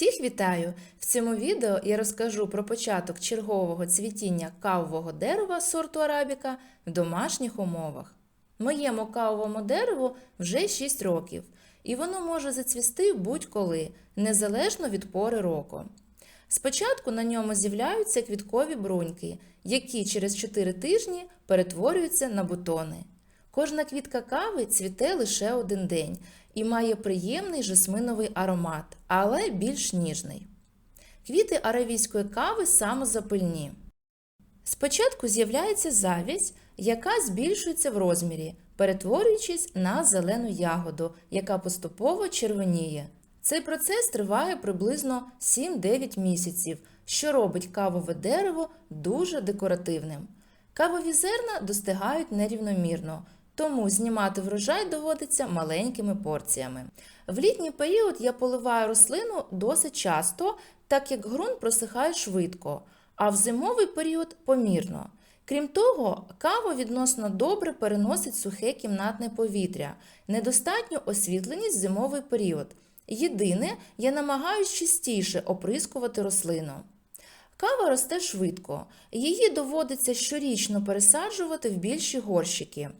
Всіх вітаю! В цьому відео я розкажу про початок чергового цвітіння кавового дерева сорту арабіка в домашніх умовах. Моєму кавовому дереву вже 6 років, і воно може зацвісти будь-коли, незалежно від пори року. Спочатку на ньому з'являються квіткові бруньки, які через 4 тижні перетворюються на бутони. Кожна квітка кави цвіте лише один день і має приємний жасминовий аромат, але більш ніжний. Квіти аравійської кави самозапильні. Спочатку з'являється завість, яка збільшується в розмірі, перетворюючись на зелену ягоду, яка поступово червоніє. Цей процес триває приблизно 7-9 місяців, що робить кавове дерево дуже декоративним. Кавові зерна достигають нерівномірно, тому знімати врожай доводиться маленькими порціями. В літній період я поливаю рослину досить часто, так як ґрунт просихає швидко, а в зимовий період помірно. Крім того, кава відносно добре переносить сухе кімнатне повітря, недостатню освітленість в зимовий період. Єдине, я намагаюсь частіше оприскувати рослину. Кава росте швидко, її доводиться щорічно пересаджувати в більші горщики.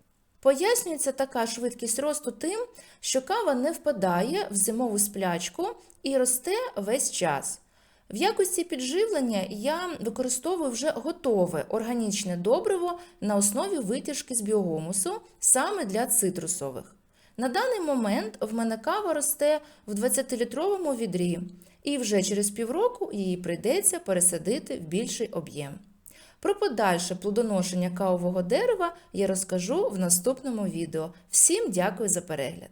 Пояснюється така швидкість росту тим, що кава не впадає в зимову сплячку і росте весь час. В якості підживлення я використовую вже готове органічне добриво на основі витяжки з біогумусу саме для цитрусових. На даний момент в мене кава росте в 20-літровому відрі, і вже через півроку її прийдеться пересадити в більший об'єм. Про подальше плодоношення кавового дерева я розкажу в наступному відео. Всім дякую за перегляд!